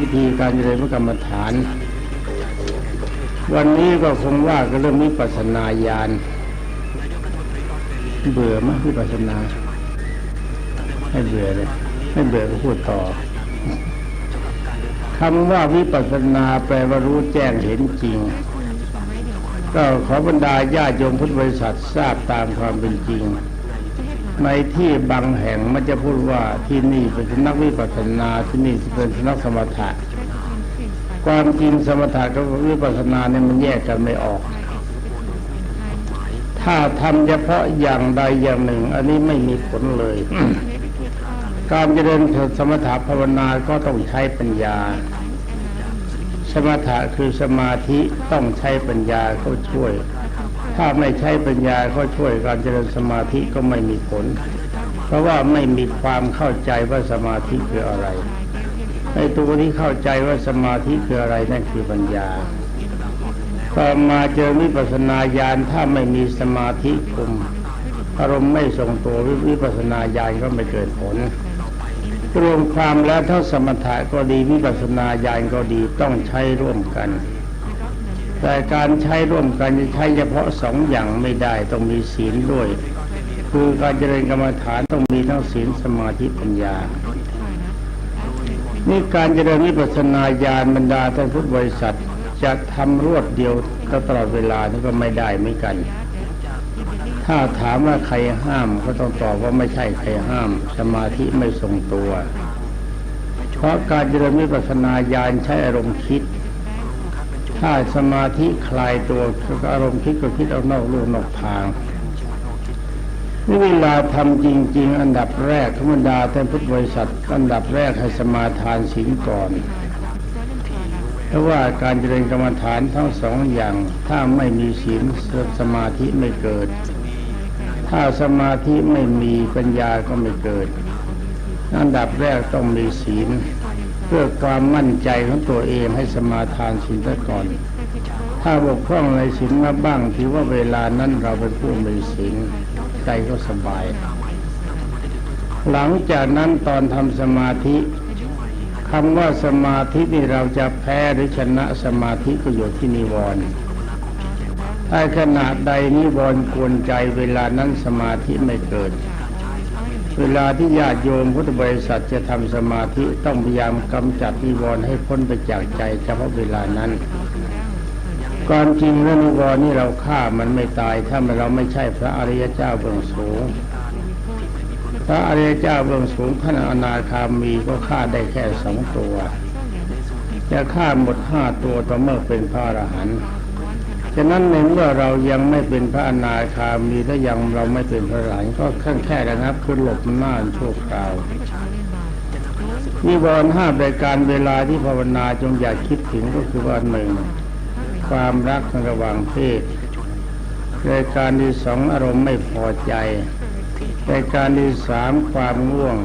วิธีการเจริญพระกรรมฐาน วันนี้ก็คงว่ากันเรื่องวิปัสสนาญาณเบื่อไหมวิปัสสนาไม่เบื่อเลยไม่เบื่อก็พูดต่อคำว่าวิปัสสนาแปลว่ารู้แจ้งเห็นจริง ก็ขอบรรดาญาติโยมพุทธบริษัททราบตามความเป็นจริง ในที่บางแห่งมันจะพูดว่าที่นี่เป็นสำนักวิปัสสนาที่นี่เป็นสำนักสมถะความจริงสมถะกับวิปัสสนาเนี่ยมันแยกกันไม่ออก ถ้าทำเฉพาะอย่างใดอย่างหนึ่ง อันนี้ไม่มีผลเลย การเจริญสมถะภาวนาก็ต้องใช้ปัญญา สมถะคือสมาธิต้องใช้ปัญญาเข้าช่วย ถ้าไม่ใช้ปัญญาก็ช่วยการเจริญสมาธิก็ไม่มีผล เพราะว่าไม่มีความเข้าใจว่าสมาธิคืออะไรในตัวที่เข้าใจว่าสมาธิคืออะไรนั่นคือปัญญาต่อมาเจอวิปัสนาญาณถ้าไม่มีสมาธิคุมอารมณ์ไม่ทรงตัววิปัสนาญาณก็ไม่เกิดผลรวมความแล้วทั้งสมถะก็ดีวิปัสนาญาณก็ดีต้องใช้ร่วมกัน แต่การใช้ร่วมกันจะใช้เฉพาะสองอย่างไม่ได้ต้องมีศีลด้วย คือการเจริญกรรมฐานต้องมีทั้งศีลสมาธิปัญญา นี่การเจริญวิปัสสนาญาณบรรดาท่านพุทธบริษัทจะทำรวดเดียวตลอดเวลานี่ก็ไม่ได้เหมือนกัน ถ้าถามว่าใครห้ามก็ต้องตอบว่าไม่ใช่ใครห้าม สมาธิไม่ทรงตัว เพราะการเจริญวิปัสสนาญาณใช้อารมณ์คิด ถ้าสมาธิคลายตัวอารมณ์คิดก็คิดเอานอกลู่นอกทางนี่เวลาทำจริง ๆ อันดับแรกธรรมดาท่านพุทธบริษัทอันดับแรกให้สมาทานศีลก่อน เพราะว่าการเจริญกรรมฐานทั้งสองอย่างถ้าไม่มีศีลสมาธิไม่เกิด ถ้าสมาธิไม่มีปัญญาก็ไม่เกิด อันดับแรกต้องมีศีล พื่อความมั่นใจของตัวเองให้สมาทานศีลซะก่อน ถ้าบกพร่องในศีลมาบ้างถือว่าเวลานั้นเราเป็นผู้มีศีลใจก็สบาย หลังจากนั้นตอนทำสมาธิคำว่าสมาธินี่เราจะแพ้หรือชนะสมาธิก็อยู่ที่นิวรณ์ถ้าขณะใดนิวรณ์กวนใจเวลานั้นสมาธิไม่เกิด เวลาที่ญาติโยมพุทธบริษัทจะทำสมาธิต้องพยายามกำจัดนิวรณ์ให้พ้นไปจากใจเฉพาะเวลานั้นความจริงเรื่องนิวรณ์นี่เราฆ่ามันไม่ตายถ้าเราไม่ใช่พระอริยเจ้าเบื้องสูง พระอริยเจ้าเบื้องสูงท่านอนาคามีก็ฆ่าได้แค่สองตัวจะฆ่าหมดห้าตัวต่อเมื่อเป็นพระอรหันต์ ฉะนั้นในเมื่อเรายังไม่เป็นพระอนาคามีและยังเราไม่เป็นพระอรหันก็แค่แค่ระงับคือหลบหน้าชั่วคราวนิวรณ์ห้ารายการเวลาที่ภาวนาจงอย่าคิดถึงก็คือว่าหนึ่งความรักระหว่างเพศรายการที่สองอารมณ์ไม่พอใจรายการที่สามความง่วง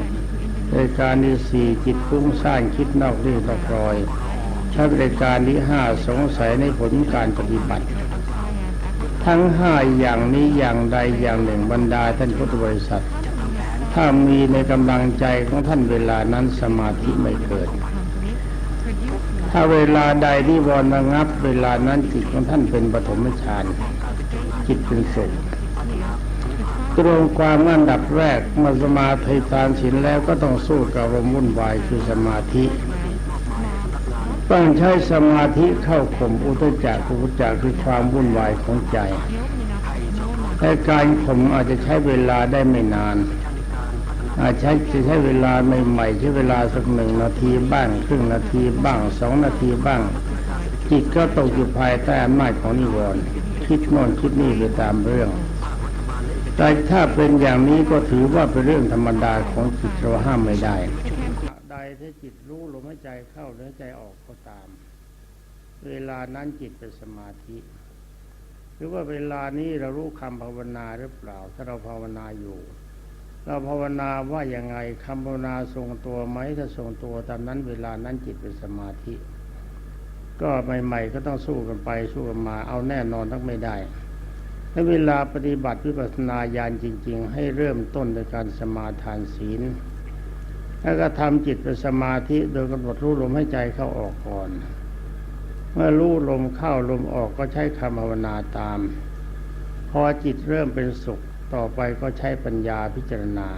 รายการที่สี่จิตฟุ้งซ่านคิดนอกเรื่องนอกรอย ถ้ารายการที่ห้าสงสัยในผลการปฏิบัติ ทั้งห้าอย่างนี้อย่างใดอย่างหนึ่งบรรดาท่านพุทธบริษัท ถ้ามีในกำลังใจของท่านเวลานั้นสมาธิไม่เกิด ถ้าเวลาใดที่วรระงับ เวลานั้นจิตของท่านเป็นปฐมฌานจิตเป็นสุขตรงความอันดับแรกเมาสมาธิทานศีลแล้วก็ต้องสู้กับอามวุ่นวายคือสมาธิ ต้องใช้สมาธิเข้าข่มอุตจักอุตจักคือความวุ่นวายของใจแต่การข่มอาจจะใช้เวลาได้ไม่นาน อาจใช้จะใช้เวลาใหม่ๆใช้เวลาสักหนึ่งนาทีบ้างครึ่งนาทีบ้างสองนาทีบ้าง จิตก็ตกอยู่ภายใต้อำนาจของนิวรณ์คิดโน่นคิดนี่ไปตามเรื่อง แต่ถ้าเป็นอย่างนี้ก็ถือว่าเป็นเรื่องธรรมดาของจิตเราห้ามไม่ได้ ใดที่จิตรู้ลมหายใจเข้าหรือใจออกก็ตาม เวลานั้นจิตเป็นสมาธิ หรือว่าเวลานี้เรารู้คำภาวนาหรือเปล่า ถ้าเราภาวนาอยู่ เราภาวนาว่าอยังไงคำภาวนาทรงตัวไหมถ้าทรงตัวตามนั้นเวลานั้นจิตเป็นสมาธิ ก็ใหม่ๆก็ต้องสู้กันไปสู้กันมา เอาแน่นอนทั้งไม่ได้และเวลาปฏิบัติวิปัสสนาญาณจริง ๆ ให้เริ่มต้นโดยการสมาทานศีล แล้วก็ทำจิตเป็นสมาธิโดยกำหนดรู้ลมให้ใจเข้าออกก่อน เมื่อรู้ลมเข้าลมออกก็ใช้คำภาวนาตาม พอจิตเริ่มเป็นสุขต่อไปก็ใช้ปัญญาพิจารณา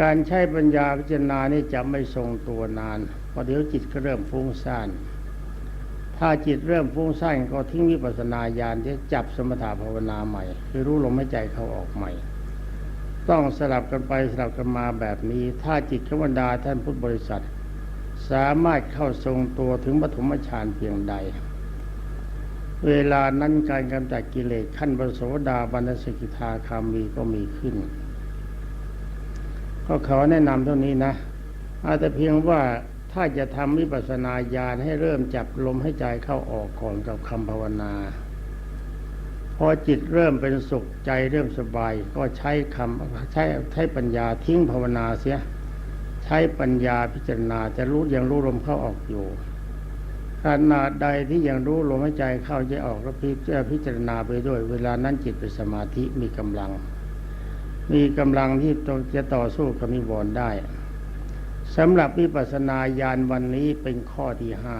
การใช้ปัญญาพิจารณานี่จะไม่ทรงตัวนานเพราะเดี๋ยวจิตก็เริ่มฟุ้งซ่านถ้าจิตเริ่มฟุ้งซ่านก็ทิ้งวิปัสสนาญาณที่จับสมถะภาวนาใหม่ คือรู้ลมหายใจเข้าออกใหม่ ต้องสลับกันไปสลับกันมาแบบนี้ ถ้าจิตขวันดาท่านพุทธบริษัท สามารถเข้าทรงตัวถึงปฐมฌานเพียงใด เวลานั้นการกำจัดกิเลสขั้นบรโสดาบันสกิทาคามีก็มีขึ้น ก็ขอแนะนำเท่านี้นะ อาจจะเพียงว่าถ้าจะทำวิปัสสนาญาณให้เริ่มจับลมให้ใจเข้าออกก่อนกับคำภาวนา พอจิตเริ่มเป็นสุขใจเริ่มสบาย ก็ใช้คำใช้ใช้ปัญญาทิ้งภาวนาเสีย ใช้ปัญญาพิจารณาจะรู้ยังรู้ลมเข้าออกอยู่ขนาดใดที่ยังรู้ลมหายใจเข้าใจออกแล้วพิจารณาไปด้วย เวลานั้นจิตเป็นสมาธิมีกำลัง มีกำลังที่จะต่อสู้กับนิวรณ์ได้สำหรับวิปัสสนาญาณวันนี้เป็นข้อที่ห้า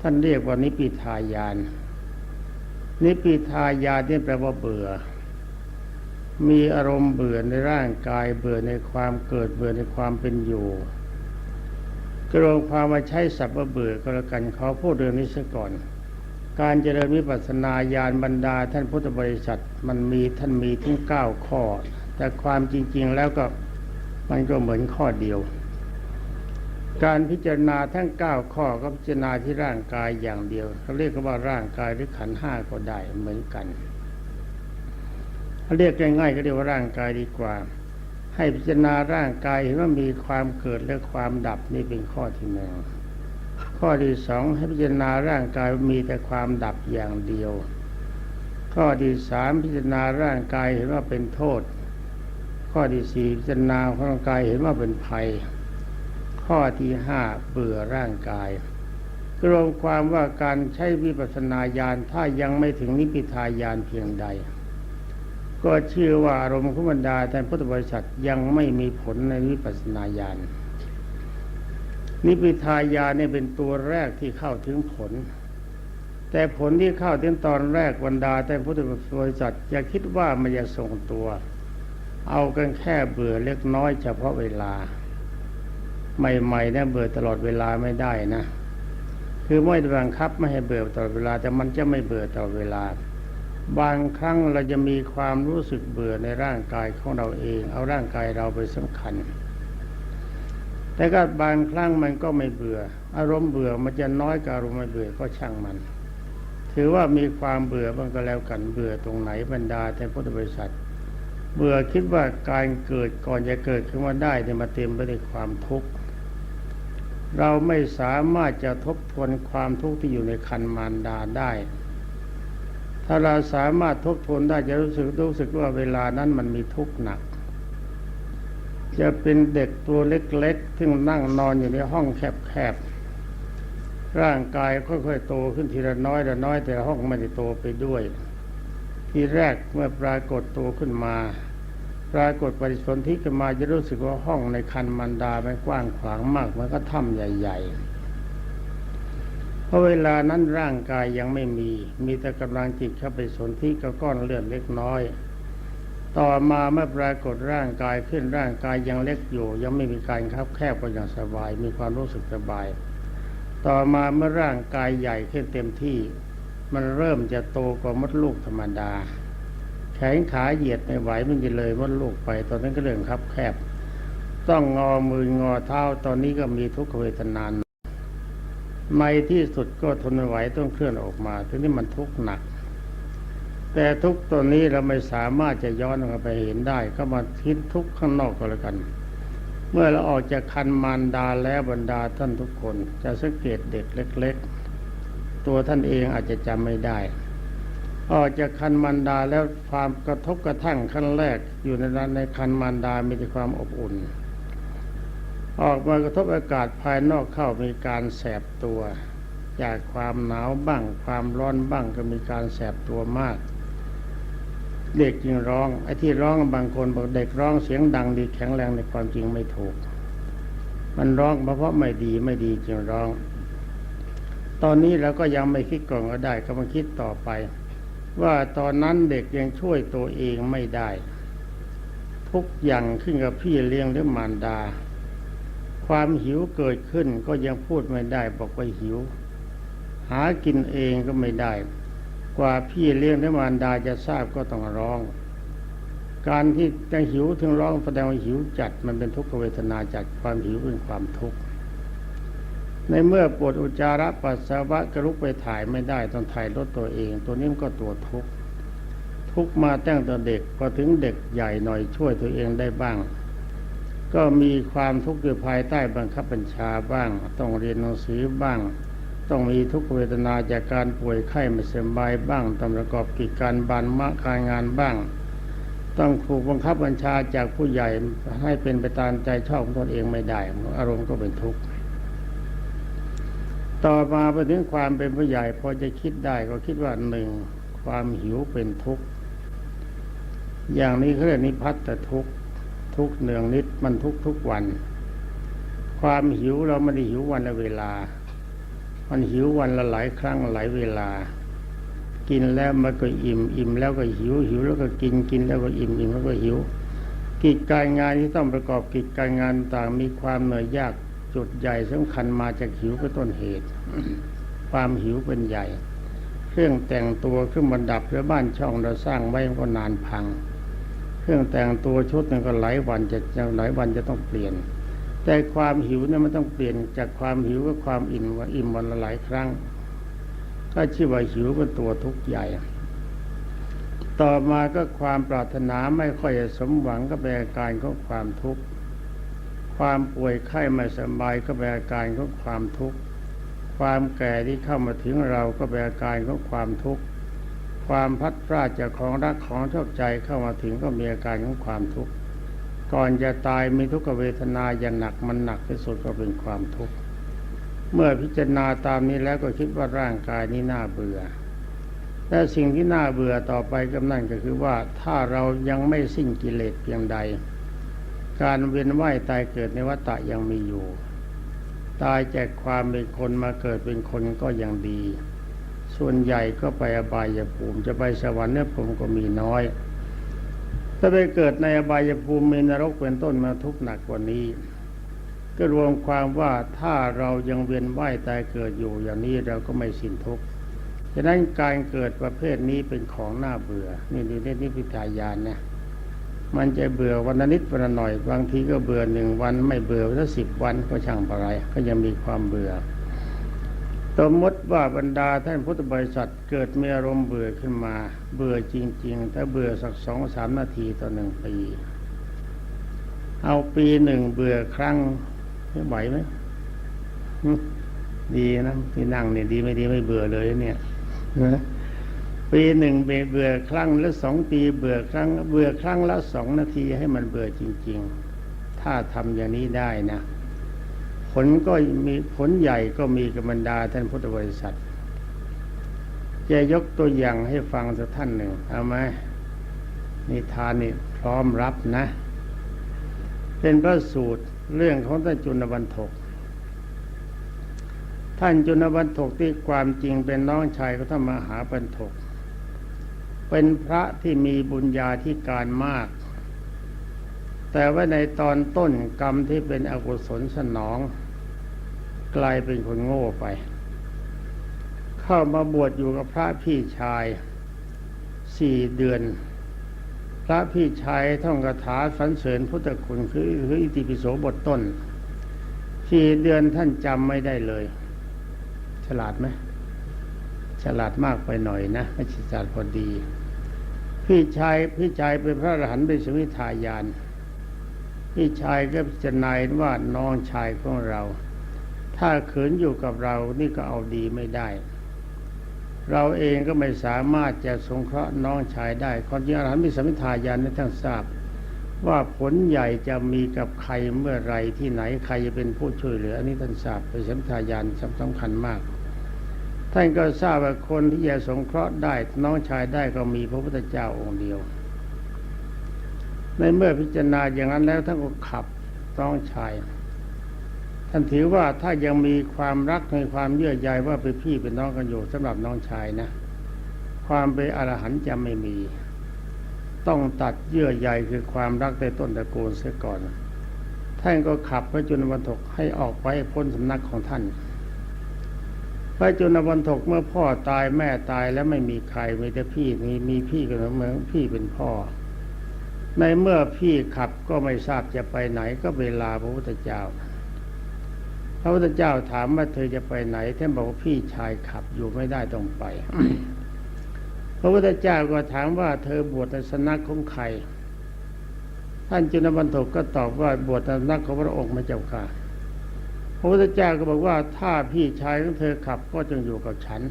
ท่านเรียกว่านิพิทายาน นิพิทายานนี่แปลว่าเบื่อ มีอารมณ์เบื่อในร่างกายเบื่อในความเกิดเบื่อในความเป็นอยู่กรวมความมาใช้สัพท์เบื่อก็แล้วกันเขาพูดเรื่องนี้ซะก่อน การเจริญวิปัสสนาญาณบรรดาท่านพุทธบริษัทมันมีท่านมีถึงเก้าข้อ แต่ความจริง ๆ แล้วก็มันก็เหมือนข้อเดียว การพิจารณาทั้งเก้าข้อก็พิจารณาที่ร่างกายอย่างเดียวเขาเรียกว่าร่างกายหรือขันห้าก็ได้เหมือนกันเขาเรียกง่ายๆก็เรียกว่าร่างกายดีกว่า ให้พิจารณาร่างกายเห็นว่ามีความเกิดและความดับนี่เป็นข้อที่หนึ่งข้อที่สองให้พิจารณาร่างกายมีแต่ความดับอย่างเดียว ข้อที่สามพิจารณาร่างกายเห็นว่าเป็นโทษ ข้อที่สี่พิจารณาร่างกายเห็นว่าเป็นภัย ข้อที่ห้าเบื่อร่างกายรวมความว่าการใช้วิปัสสนาญาณถ้ายังไม่ถึงนิพพิทายานเพียงใด ก็เชื่อว่าอารมณ์ขุบรรดาแทนพุทธบริษัทยังไม่มีผลในวิปัสสนาญาณนิพพิทายานเนี่ยเป็นตัวแรกที่เข้าถึงผล แต่ผลที่เข้าถึงตอนแรกบรรดาแท่านพุทธบริษัทอย่าคิดว่ามันจะส่งตัว เอากันแค่เบื่อเล็กน้อยเฉพาะเวลา ใหม่ๆเนี่ยเบื่อตลอดเวลาไม่ได้นะคือไม่ด้บังคับไม่ให้เบื่อตลอดเวลา แต่มันจะไม่เบื่อตลอดเวลา บางครั้งเราจะมีความรู้สึกเบื่อในร่างกายของเราเอง เอาร่างกายเราไปสำคัญ แต่ก็บางครั้งมันก็ไม่เบื่อ อารมณ์เบื่อมันจะน้อยกว่าอารมณ์ไม่เบื่อก็ช่างมัน ถือว่ามีความเบื่อมันก็แล้วกันเบื่อตรงไหนบรรดาแต่พุทธบริษัท เบื่อคิดว่าการเกิดก่อนจะเกิดขึ้นมาได้เนี่ยมาเต็มไปด้วยความทุกข์ เราไม่สามารถจะทบทวนความทุกข์ที่อยู่ในคันมารดาได้ ถ้าเราสามารถทบทวนได้จะรู้สึกรู้สึกว่าเวลานั้นมันมีทุกข์หนัก จะเป็นเด็กตัวเล็กๆที่นั่งนอนอยู่ในห้องแคบๆ ร่างกายค่อยๆโตขึ้นทีละน้อยละน้อยแต่ห้องไม่ได้โตไปด้วย ที่แรกเมื่อปรากฏตัวขึ้นมา ปรากฏปฏิสนธิขึ้นมาจะรู้สึกว่าห้องในคันมันดามันกว้างขวางมากมันก็ถ้ำใหญ่ๆ เพราะเวลานั้นร่างกายยังไม่มี มีแต่กำลังจิตเข้าไปสนธิกับก้อนเลือดเล็กน้อย ต่อมาเมื่อปรากฏร่างกายขึ้นร่างกายยังเล็กอยู่ ยังไม่มีการคับแคบก็อย่างสบาย มีความรู้สึกสบาย ต่อมาเมื่อร่างกายใหญ่ขึ้นเต็มที่ มันเริ่มจะโตกว่ามดลูกธรรมดา แขนขาเหยียดไม่ไหวมันจะเลยมดลูกไป ตอนนั้นก็เรื่องคับแคบ ต้องงอมืองอเท้าตอนนี้ก็มีทุกขเวทนานในที่สุดก็ทนไม่ไหวต้องเคลื่อนออกมาทีนี้มันทุกข์หนัก แต่ทุกตัวนี้เราไม่สามารถจะย้อนกลับไปเห็นได้ ก็มาคิดทุกขข้างนอกก็แล้วกัน เมื่อเราออกจากคันมารดาแล้วบรรดาท่านทุกคน จะสังเกตเด็กเล็ก ๆ ตัวท่านเองอาจจะจำไม่ได้ ออกจากคันมารดาแล้วความกระทบกระทั่งขั้นแรก อยู่ในนั้นในคันมารดามีแต่ความอบอุ่น ออกมากระทบอากาศภายนอกเข้ามีการแสบตัว จากความหนาวบ้าง ความร้อนบ้างก็มีการแสบตัวมาก เด็กจึงร้องไอ้ที่ร้องบางคนบอกเด็กร้องเสียงดังดีแข็งแรงในความจริงไม่ถูก มันร้องเพราะไม่ดีไม่ดีจึงร้อง ตอนนี้เราก็ยังไม่คิดก่อนก็ได้ก็มาคิดต่อไป ว่าตอนนั้นเด็กยังช่วยตัวเองไม่ได้ ทุกอย่างขึ้นกับพี่เลี้ยงหรือมารดา ความหิวเกิดขึ้นก็ยังพูดไม่ได้บอกว่าหิว หากินเองก็ไม่ได้ กว่าพี่เลี้ยงหรือมารดาจะทราบก็ต้องร้อง การที่จะหิวถึงร้องแสดงว่าหิวจัดมันเป็นทุกขเวทนาจัดความหิวเป็นความทุกข์ ในเมื่อปวดอุจจาระปัสสาวะกระลุกไปถ่ายไม่ได้ต้องถ่ายรถตัวเอง ตัวนี้มันก็ตัวทุกข์ทุกข์มาตั้งแต่เด็กพอถึงเด็กใหญ่หน่อยช่วยตัวเองได้บ้าง ก็มีความทุกข์อยู่ภายใต้บังคับบัญชาบ้าง ต้องเรียนหนังสือบ้าง ต้องมีทุกขเวทนาจากการป่วยไข้ไม่สบายบ้างต้องประกอบกิจการบานมะการงานบ้าง ต้องถูกบังคับบัญชาจากผู้ใหญ่ให้เป็นไปตามใจชอบของตนเองไม่ได้ อารมณ์ก็เป็นทุกข์ ต่อมาไปถึงความเป็นผู้ใหญ่พอจะคิดได้ก็คิดว่าหนึ่งความหิวเป็นทุกข์ อย่างนี้เขาเรียกนิพัตทุกข์ทุกเนืองนิดมันทุกทุกวัน ความหิวเราไม่ได้หิววันละเวลา มันหิววันละหลายครั้งหลายเวลา กินแล้วมันก็อิ่มอิ่มแล้วก็หิวหิวแล้วก็กินกินแล้วก็อิ่มอิ่มแล้วก็หิวกิจการงานที่ต้องประกอบกิจการงานต่างมีความเหนื่อยยาก จุดใหญ่สำคัญมาจากหิวเป็นต้นเหตุ ความหิวเป็นใหญ่ เครื่องแต่งตัวเครื่องบรรดับหรือบ้านช่องเราสร้างไว้มันก็นานพัง เครื่องแต่งตัวชุดนึงก็หลายวันจะจะหลายวันจะต้องเปลี่ยน แต่ความหิวเนี่ยมันต้องเปลี่ยนจากความหิวก็ความอิ่มว่าอิ่มวันละหลายครั้ง ก็ชื่อว่าหิวเป็นตัวทุกข์ใหญ่ต่อมาก็ความปรารถนาไม่ค่อยจะสมหวังก็เป็นอาการของความทุกข์ ความป่วยไข้ไม่สบายก็เป็นอาการของความทุกข์ ความแก่ที่เข้ามาถึงเราก็เป็นอาการของความทุกข์ ความพัดพลาดจากของรักของชอบใจเข้ามาถึงก็มีอาการของความทุกข์ ก่อนจะตายมีทุกขเวทนาอย่างหนักมันหนักที่สุดก็เป็นความทุกข์ เมื่อพิจารณาตามนี้แล้วก็คิดว่าร่างกายนี้น่าเบื่อและสิ่งที่น่าเบื่อต่อไปก็นั่นก็คือว่าถ้าเรายังไม่สิ้นกิเลสเพียงใด การเวียนว่ายตายเกิดในวัฏฏะยังมีอยู่ ตายจากความเป็นคนมาเกิดเป็นคนก็ยังดี ส่วนใหญ่ก็ไปอบายภูมิ จะไปสวรรค์เนี่ยผมก็มีน้อยถ้าไปเกิดในอบายภูมิมีนรกเป็นต้นมาทุกข์หนักกว่านี้ ก็รวมความว่าถ้าเรายังเวียนว่ายตายเกิดอยู่อย่างนี้เราก็ไม่สิ้นทุกข์ฉะนั้นการเกิดประเภทนี้เป็นของน่าเบื่อ นี่นี่นี่นี่พิทายานนะ มันจะเบื่อวันนิดวันหน่อย บางทีก็เบื่อหนึ่งวัน ไม่เบื่อถ้าสิบวันก็ช่างอะไร ก็ยังมีความเบื่อสมมติว่าบรรดาท่านพุทธบริษัทเกิดมีอารมณ์เบื่อขึ้นมา เบื่อจริง ๆ ถ้าเบื่อสักสองสามนาทีต่อหนึ่งปี เอาปีหนึ่งเบื่อครั้งไม่ไหวไหมดีนะที่นั่งเนี่ยดีไม่ดีไม่เบื่อเลยเนี่ยนะ ปีหนึ่งเบื่อครั้งละสองปีเบื่อครั้ง เบื่อครั้งละสองนาทีให้มันเบื่อจริง ๆ ถ้าทำอย่างนี้ได้นะ ผลก็มีผลใหญ่ก็มีกับบรรดาท่านพุทธบริษัทจะยกตัวอย่างให้ฟังสักท่านหนึ่งเอาไหมนิทานนี่พร้อมรับนะ เป็นพระสูตรเรื่องของท่านจุลบรรทก ท่านจุลบรรทกที่ความจริงเป็นน้องชายของท่านมหาบรรทก เป็นพระที่มีบุญญาธิการมาก แต่ว่าในตอนต้นกรรมที่เป็นอกุศลสนอง กลายเป็นคนโง่ไป เข้ามาบวชอยู่กับพระพี่ชายสี่เดือน พระพี่ชายท่องคาถาสรรเสริญพุทธคุณคือคืออิติปิโสบทต้นสี่เดือนท่านจำไม่ได้เลย ฉลาดไหมฉลาดมากไปหน่อยนะ ไม่ฉลาดพอดี พี่ชายพี่ชายเป็นพระอรหันต์เป็นสวิทายาน พี่ชายก็พิจารณาว่าน้องชายของเรา ถ้าขืนอยู่กับเรานี่ก็เอาดีไม่ได้ เราเองก็ไม่สามารถจะสงเคราะห์น้องชายได้ความจริงอรหันต์มีสมิทายานในทั้งทราบ ว่าผลใหญ่จะมีกับใครเมื่อไรที่ไหนใครจะเป็นผู้ช่วยเหลืออันนี้ท่านทราบเป็นสมิทายานสำคัญมาก ท่านก็ทราบว่าคนที่จะสงเคราะห์ได้ น้องชายได้ก็มีพระพุทธเจ้าองค์เดียว ในเมื่อพิจารณาอย่างนั้นแล้วท่านก็ขับน้องชายท่านถือว่าถ้ายังมีความรักในความเยื่อใยว่าเป็นพี่เป็นน้องกันอยู่สำหรับน้องชายนะ ความเป็นอรหันต์จะไม่มี ต้องตัดเยื่อใยคือความรักในต้นตระกูลเสียก่อน ท่านก็ขับพระจุลวันทกให้ออกไปพ้นสำนักของท่าน พระจุลวันทกเมื่อพ่อตายแม่ตายแล้วไม่มีใครมีแต่พี่มีมีพี่กันเหมือนพี่เป็นพ่อ ในเมื่อพี่ขับก็ไม่ทราบจะไปไหนก็เวลาพระพุทธเจ้า พระพุทธเจ้าถามว่าเธอจะไปไหนท่านบอกว่าพี่ชายขับอยู่ไม่ได้ต้องไป พระพุทธเจ้าก็ถามว่าเธอบวชในสนักของใคร ท่านจุลบรรทกก็ตอบว่าบวชในสนักของพระองค์มาเจ้าค่ะ พระพุทธเจ้าก็บอกว่าถ้าพี่ชายของเธอขับก็จงอยู่กับฉัน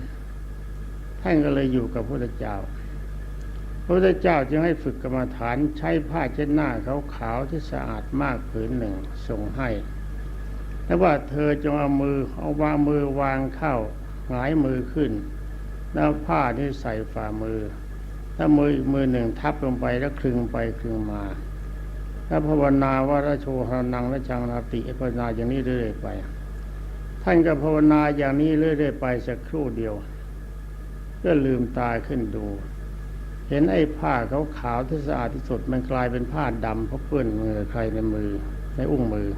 ท่านก็เลยอยู่กับพระพุทธเจ้า พระพุทธเจ้าจึงให้ฝึกกรรมฐานใช้ผ้าเช็ดหน้าขาวๆที่สะอาดมากผืนหนึ่งส่งให้แล้วว่าเธอจงเอามือเอาวางมือวางเข้าหงายมือขึ้น แล้วผ้านี่ใส่ฝ่ามือ ถ้ามือมือหนึ่งทับลงไปแล้วคลึงไปคลึงมา แล้วภาวนาว่าระโชหนังและชังนาติภาวนาอย่างนี้เรื่อยๆไป ท่านก็ภาวนาอย่างนี้เรื่อยๆไปสักครู่เดียวก็ลืมตาขึ้นดู เห็นไอ้ผ้าขาวที่สะอาดที่สุดมันกลายเป็นผ้าดำเพราะเปื้อนมือใครในมือในอุ้งมือ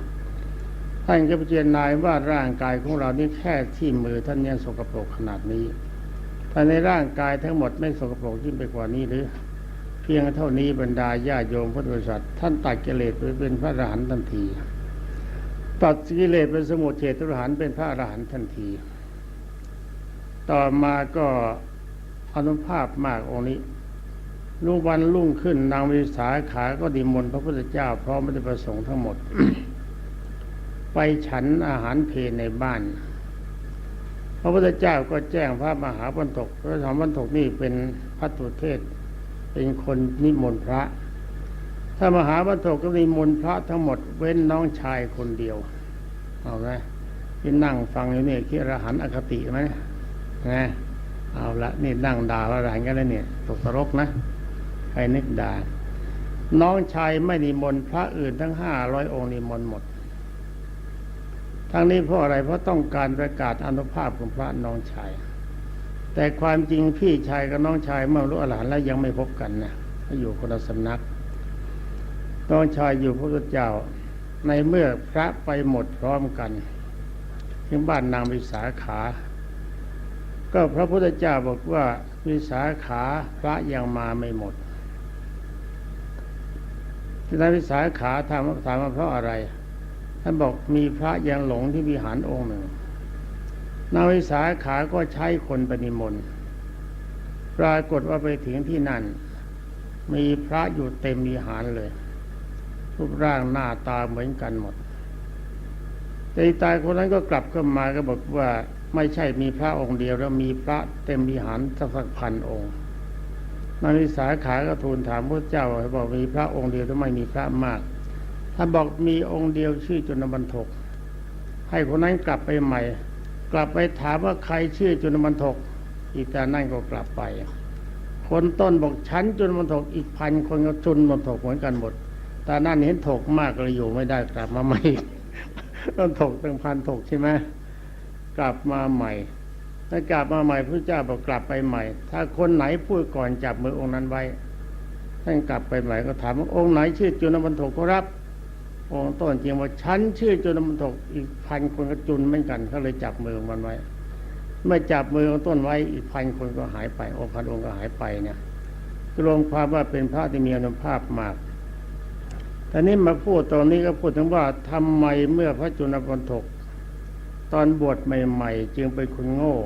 ท่านก็พิจารณาว่าร่างกายของเรานี่แค่ที่มือท่านยังสกปรกขนาดนี้ภายในร่างกายทั้งหมดไม่สกปรกยิ่งไปกว่านี้หรือ พียงเท่านี้บรรดาญาโยมพุทธบริษัทท่านตัดกิเลสไปเป็นพระอรหันต์ทันที ตัดกิเลสเป็นสมุทเฉทอรหันต์เป็นพระอรหันต์ทันที ต่อมาก็อนุภาพมากองค์นี้รุ่งวันรุ่งขึ้นนางวิสาขาก็ดิมนพระพุทธเจ้าพร้อมไม่ได้ประสงค์ทั้งหมด ไปฉันอาหารเพลในบ้าน พระพุทธเจ้าก็แจ้งพระมหาบรรทกพระธรรมบรรทกนี่เป็นพระตุเทศ เป็นคนนิมนต์พระ ถ้ามหาบรรทกก็นิมนต์พระทั้งหมดเว้นน้องชายคนเดียว เอาไหมที่นั่งฟังอยู่นี่คิดรหันอคติไหมนะเอาละนี่นั่งด่าพระอรหันกันแล้วเนี่ยตกตรกนะใครนึกด่าน้องชายไม่นิมนต์พระอื่นทั้งห้าร้อยองค์นิมนต์หมด ทั้งนี้เพราะอะไรเพราะต้องการประกาศอนุภาพของพระน้องชาย แต่ความจริงพี่ชายกับน้องชายเมื่อรู้อรหันต์แล้วยังไม่พบกันนะอยู่คนละสำนัก น้องชายอยู่พระพุทธเจ้า ในเมื่อพระไปหมดพร้อมกันที่บ้านนางวิสาขา ก็พระพุทธเจ้าบอกว่าวิสาขาพระยังมาไม่หมดที่นายวิสาขาถามถามว่าเพราะอะไรท่านบอกมีพระยังหลงที่วิหารองค์หนึ่ง นาวิสาขาก็ใช้คนปนิมนต์ปรากฏว่าไปถึงที่นั่น มีพระอยู่เต็มวิหารเลยรูปร่างหน้าตาเหมือนกันหมด แต่อีตายคนนั้นก็กลับเข้ามาก็บอกว่าไม่ใช่มีพระองค์เดียวแล้วมีพระเต็มวิหารสักพันองค์นาวิสาขาก็ทูลถามพระเจ้าบอกมีพระองค์เดียวหรือไมมีพระมากท่านบอกมีองค์เดียวชื่อจุลบรรทกให้คนนั้นกลับไปใหม่ กลับไปถามว่าใครชื่อจุลบรรทกอีตานั่นก็กลับไป คนต้นบอกฉันจุลบรรทกอีกพันคนก็จุลบรรทกเหมือนกันหมดตานั่นเห็นถกมากเลยอยู่ไม่ได้กลับมาใหม่ต้องถกตั้งพันถกใช่ไหมกลับมาใหม่ถ้ากลับมาใหม่พระเจ้าบอกกลับไปใหม่ ถ้าคนไหนพูดก่อนจับมือองค์นั้นไว้ท่านกลับไปใหม่ก็ถามว่าองค์ไหนชื่อจุลบรรทกก็รับ องค์ต้นจริงว่าฉันชื่อจุลบรรทกอีกพันคนก็จุนเหมือนกันเขาเลยจับมือมันไว้ เมื่อจับมือของต้นไว้อีกพันคนก็หายไปองค์พันองค์ก็หายไปเนี่ยรวมความว่าเป็นพระที่มีอนุภาพมากต่นี้มาพูดตรงนี้ก็พูดถึงว่าทำไมเมื่อพระจุลบรรทกตอนบวชใหม่ ๆ จึงเป็นคนโง่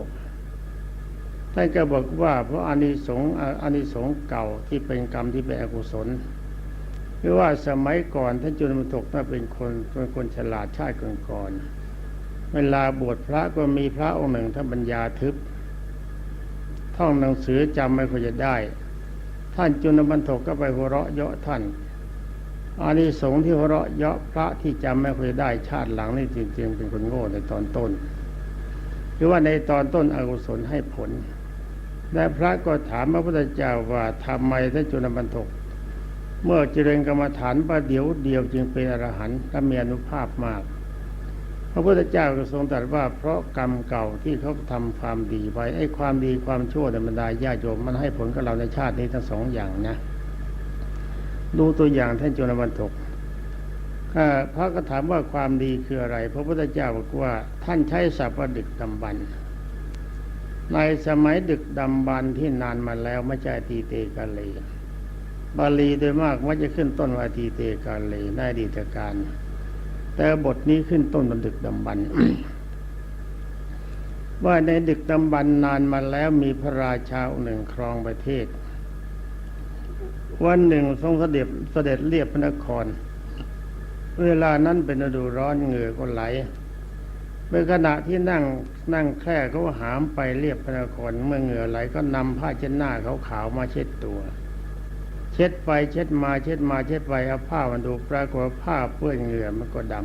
ท่านก็บอกว่าเพราะอานิสงส์อานิสงส์เก่าที่เป็นกรรมที่เป็นอกุศล หรือว่าสมัยก่อนท่านจุลบรรทกน่าเป็นคนเป็นคนฉลาดชาติก่อนๆเวลาบวชพระก็มีพระองค์หนึ่งท่านปัญญาทึบท่องหนังสือจำไม่ค่อยจะได้ ท่านจุลบรรทกก็ไปหัวเราะเยาะท่านอานิสงส์ที่หัวเราะเยาะพระที่จำไม่ค่อยได้ชาติหลังนี่จริง ๆ เป็นคนโง่ในตอนต้นคือว่าในตอนต้นอกุศลให้ผลและพระก็ถามพระพุทธเจ้าว่าทำไมท่านจุลบรรทก เมื่อเจริญกรรมฐานประเดี๋ยวเดียวจึงเป็นอรหันต์และมีอนุภาพมาก พระพุทธเจ้าก็ทรงตรัสว่าเพราะกรรมเก่าที่เขาทำความดีไว้ไอ้ความดีความชั่วในบรรดาญาโยมมันให้ผลกับเราในชาตินี้ทั้งสองอย่างนะดูตัวอย่างท่านจุลบรรทกพระก็ถามว่าความดีคืออะไร พระพุทธเจ้าบอกว่าท่านใช้ศัพท์ว่าดึกดำบรรในสมัยดึกดำบรรที่นานมาแล้วไม่ใช่ตีเตกาเลย บาลีโดยมากมักจะขึ้นต้นว่าอตีเตกาเลในอดีตการ แต่บทนี้ขึ้นต้นบนดึกดำบรรพ์ว่าในดึกดำบรรพ์นานมาแล้วมีพระราชาหนึ่งครองประเทศ วันหนึ่งทรงเสด็จเสด็จเรียบพระนคร เวลานั้นเป็นฤดูร้อนเหงื่อก็ไหลเมื่อขณะที่นั่งนั่งแคร่เขาหามไปเรียบพระนครเมื่อเหงื่อไหลก็นำผ้าเช็ดหน้าขาวๆมาเช็ดตัว เช็ดไปเช็ดมาเช็ดมาเช็ดไปเอาผ้ามันดูปรากฏว่าผ้าเปื้อนเหงื่อมันก็ด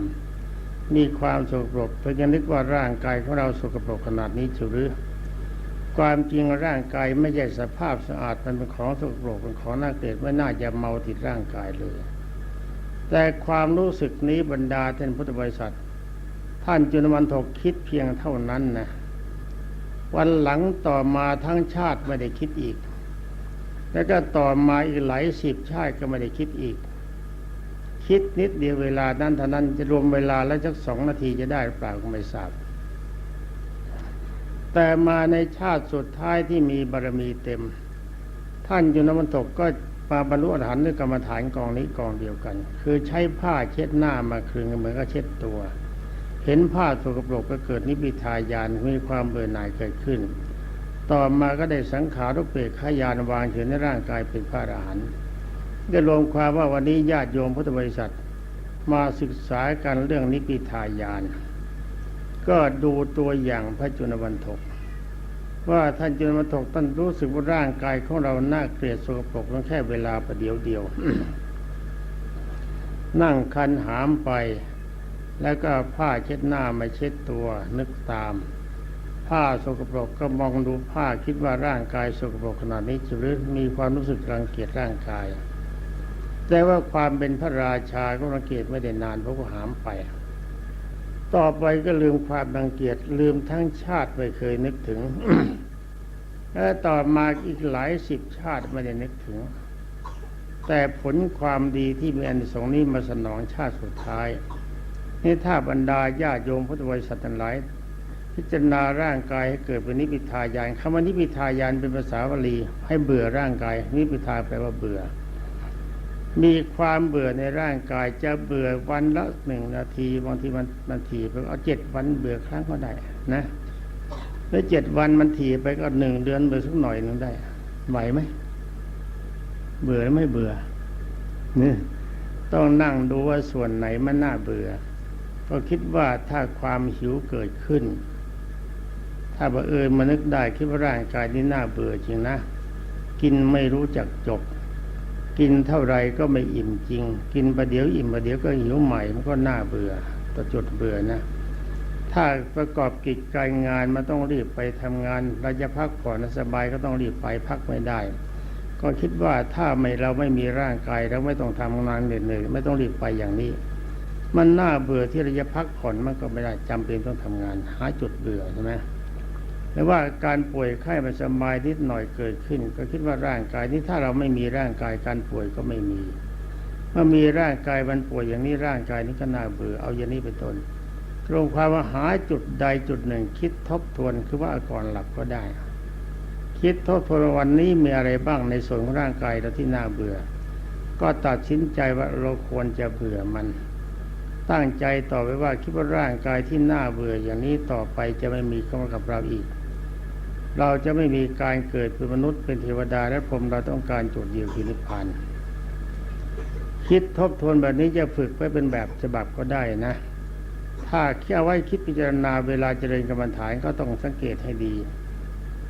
ำมีความสกปรกเธอจะนึกว่าร่างกายของเราสกปรกขนาดนี้จหรือ ความจริงร่างกายไม่ใช่สภาพสะอาดมันเป็นของสกปรกเป็นของน่าเกลียดไม่น่าจะเมาติดร่างกายเลย แต่ความรู้สึกนี้บรรดาท่านพุทธบริษัท ท่านจุลมันถกคิดเพียงเท่านั้นนะวันหลังต่อมาทั้งชาติไม่ได้คิดอีก แล้วก็ต่อมาอีกหลายสิบชาติก็ไม่ได้คิดอีก คิดนิดเดียวเวลานั้นเท่านั้นจะรวมเวลาแล้วสักสองนาทีจะได้หรือเปล่าก็ไม่ทราบ แต่มาในชาติสุดท้ายที่มีบารมีเต็ม ท่านจุลมันตกก็มาบรรลุอรหันต์ด้วยกรรมฐานกองนี้กองเดียวกัน คือใช้ผ้าเช็ดหน้ามาคลึงเหมือนกับเช็ดตัว เห็นผ้าสกปรกก็เกิดนิพพิทายานมีความเบื่อหน่ายเกิดขึ้น ต่อมาก็ได้สังขารุปเปกขายานวางเฉยในร่างกายเป็นพระอรหันต์ได้รวมความว่าวันนี้ญาติโยมพุทธบริษัทมาศึกษากันเรื่องนิพิทายาน ก็ดูตัวอย่างพระจุลวันทกว่าท่านจุลวันทกท่านรู้สึกว่าร่างกายของเราน่าเกลียดสกปรกเพียงแค่เวลาประเดียวเดียว นั่งคันหามไป แล้วก็ผ้าเช็ดหน้ามาเช็ดตัวนึกตาม ผ้าสกปรกก็มองดูผ้าคิดว่าร่างกายสกปรกขนาดนี้จะหรือมีความรู้สึกรังเกียจร่างกาย แต่ว่าความเป็นพระราชาก็รังเกียจไม่ได้นานเพราะก็หามไป ต่อไปก็ลืมความรังเกียจลืมทั้งชาติไม่เคยนึกถึงและต่อมาอีกหลายสิบชาติไม่ได้นึกถึง แต่ผลความดีที่มีอันสงนี้มาสนองชาติสุดท้ายนี่ถ้าบรรดาญาโยมพุทธบริษัททั้งหลาย พิจารณาร่างกายให้เกิดเป็นนิพพิทายานคำว่านิพพิทายานเป็นภาษาบาลีให้เบื่อร่างกาย นิพพิทาแปลว่าเบื่อ มีความเบื่อในร่างกายจะเบื่อวันละหนึ่งนาทีบางทีมันนาทีไปเอาเจ็ดวันเบื่อครั้งก็ได้นะแล้วเจ็ดวันมันถีไปก็หนึ่งเดือนเบื่อสักหน่อยหนึ่งได้ไหวไหมเบื่อหรือไม่เบื่อเนี่ยต้องนั่งดูว่าส่วนไหนมันน่าเบื่อ ก็คิดว่าถ้าความหิวเกิดขึ้น ถ้าบังเอิญมานึกได้คิดว่าร่างกายนี้น่าเบื่อจริงนะ กินไม่รู้จักจบ กินเท่าไรก็ไม่อิ่มจริง กินประเดี๋ยวอิ่มประเดี๋ยวก็หิวใหม่มันก็น่าเบื่อต่อจุดเบื่อนะ ถ้าประกอบกิจการงานมันต้องรีบไปทำงานเราจะพักผ่อนสบายก็ต้องรีบไปพักไม่ได้ ก็คิดว่าถ้าไม่เราไม่มีร่างกายเราไม่ต้องทำงานเหนื่อยๆไม่ต้องรีบไปอย่างนี้มันน่าเบื่อที่เราจะพักผ่อนมันก็ไม่ได้จำเป็นต้องทำงาน หาจุดเบื่อใช่ไหม หรือว่าการป่วยไข้ไม่สบายนิดหน่อยเกิดขึ้น ก็คิดว่าร่างกายนี้ถ้าเราไม่มีร่างกายการป่วยก็ไม่มีเมื่อมีร่างกายมันป่วยอย่างนี้ร่างกายนี้ก็น่าเบื่อเอาอย่างนี้เป็นต้นรวมความว่าหาจุดใดจุดหนึ่ง คิดทบทวนคือว่าก่อนหลับก็ได้ คิดทบทวนวันนี้มีอะไรบ้างในส่วนของร่างกายเราที่น่าเบื่อ ก็ตัดสินใจว่าเราควรจะเบื่อมัน ตั้งใจต่อไปว่าคิดว่าร่างกายที่น่าเบื่ออย่างนี้ต่อไปจะไม่มีเข้ามากับเราอีก เราจะไม่มีการเกิดเป็นมนุษย์เป็นเทวดาและพรหมเราต้องการจุดเดียวคือนิพพานคิดทบทวนแบบนี้จะฝึกไว้เป็นแบบฉบับก็ได้นะ ถ้าแค่ไว้คิดพิจารณาเวลาเจริญกรรมฐานก็ต้องสังเกตให้ดี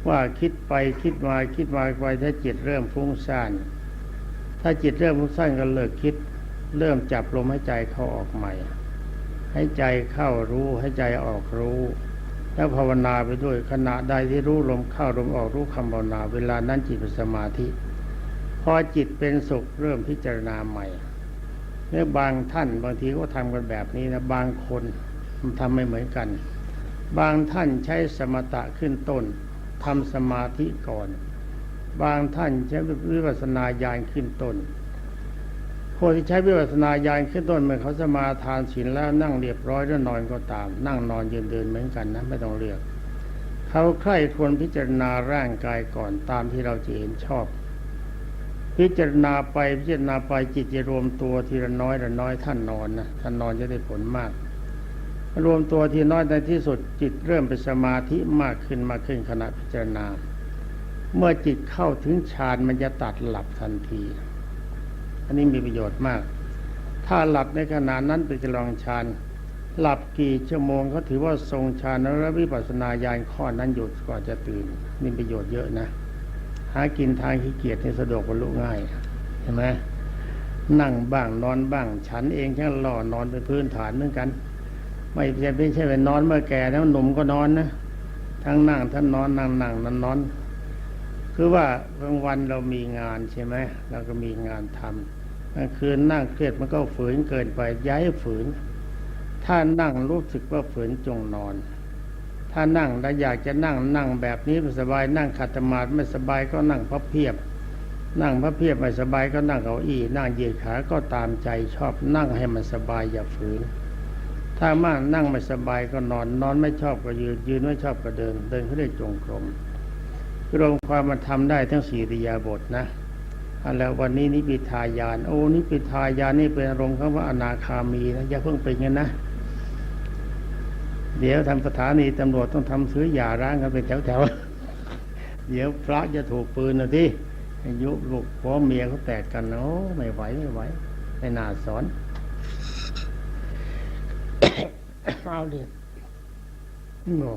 ว่าคิดไปคิดมาคิดมาไปถ้าจิตเริ่มฟุ้งซ่านถ้าจิตเริ่มฟุ้งซ่านก็เลิกคิด เริ่มจับลมหายใจเข้าออกใหม่ ให้ใจเข้ารู้ให้ใจออกรู้ แล้วภาวนาไปด้วยขณะใดที่รู้ลมเข้าลมออกรู้คำภาวนา เวลานั้นจิตเป็นสมาธิ พอจิตเป็นสุขเริ่มพิจารณาใหม่เนี่ยบางท่านบางทีก็ทำกันแบบนี้นะบางคนมันทำไม่เหมือนกัน บางท่านใช้สมถะขึ้นต้นทำสมาธิก่อน บางท่านใช้วิปัสสนาญาณขึ้นต้น คนที่ใช้วิปัสสนาญาณขึ้นต้นเมื่อเขาสมาทานศีลแล้วนั่งเรียบร้อยแล้วนอนก็ตาม นั่งนอนยืนเดินเหมือนกันนะไม่ต้องเลือก เขาใคร่ควรพิจารณาร่างกายก่อนตามที่เราจะเห็นชอบ พิจารณาไปพิจารณาไปจิตจะรวมตัวทีละน้อยละน้อยท่านนอนนะท่านนอนจะได้ผลมาก รวมตัวทีน้อยในที่สุดจิตเริ่มเป็นสมาธิมากขึ้นมากขึ้นขณะพิจารณา เมื่อจิตเข้าถึงฌานมันจะตัดหลับทันที อันนี้มีประโยชน์มาก ถ้าหลับในขณะนั้นเป็นกลังฌานหลับกี่ชั่วโมงเขาถือว่าทรงฌานและวิปัสสนาญาณข้อนั้นหยุดกว่าจะตื่นนี่ประโยชน์เยอะนะ หากินทางขี้เกียจนี่สะดวกบรรลุง่ายเห็นไหมนั่งบ้างนอนบ้าง ฉันเองแค่หล่อนอนเป็นพื้นฐานเหมือนกัน ไม่ใช่ไม่ใช่เป็นนอนเมื่อแก่แล้วหนุ่มก็นอนนะทั้งนั่งทั้งนอนนั่งนั่งนอนนอน คือว่ากลางวันเรามีงานใช่ไหมเราก็มีงานทำ กลางคืนนั่งเครียดมันก็ฝืนเกินไปย้ายฝืน ถ้านั่งรู้สึกว่าฝืนจงนอน ถ้านั่งแล้วอยากจะนั่งนั่งแบบนี้ไม่สบายนั่งขัดสมาธิไม่สบายก็นั่งพับเพียบ นั่งพับเพียบไม่สบายก็นั่งเก้าอี้นั่งเหยียดขาก็ตามใจชอบนั่งให้มันสบายอย่าฝืน ถ้ามากนั่งไม่สบายก็นอนนอนไม่ชอบก็ยืนยืนไม่ชอบก็เดิน เดินเขาเรียจงกรมรวมความมันทำได้ทั้งสี่ริยาบทนะ อันแล้ววันนี้นิพิทายาน โอ้นิพิทายานนี่เป็นอารมณ์คำว่าอนาคามีนะอย่าเพิ่งเป็นงั้นนะ เดี๋ยวทำสถานีตำรวจต้องทำซื้อหย่าร้างกันเป็นแถวๆ เดี๋ยวพระจะถูกปืนนะที่อายุลูกพ่อเมียเขาแตกกันโอ้ไม่ไหวไม่ไหวไม่น่าสอนเอาเด็ดโง่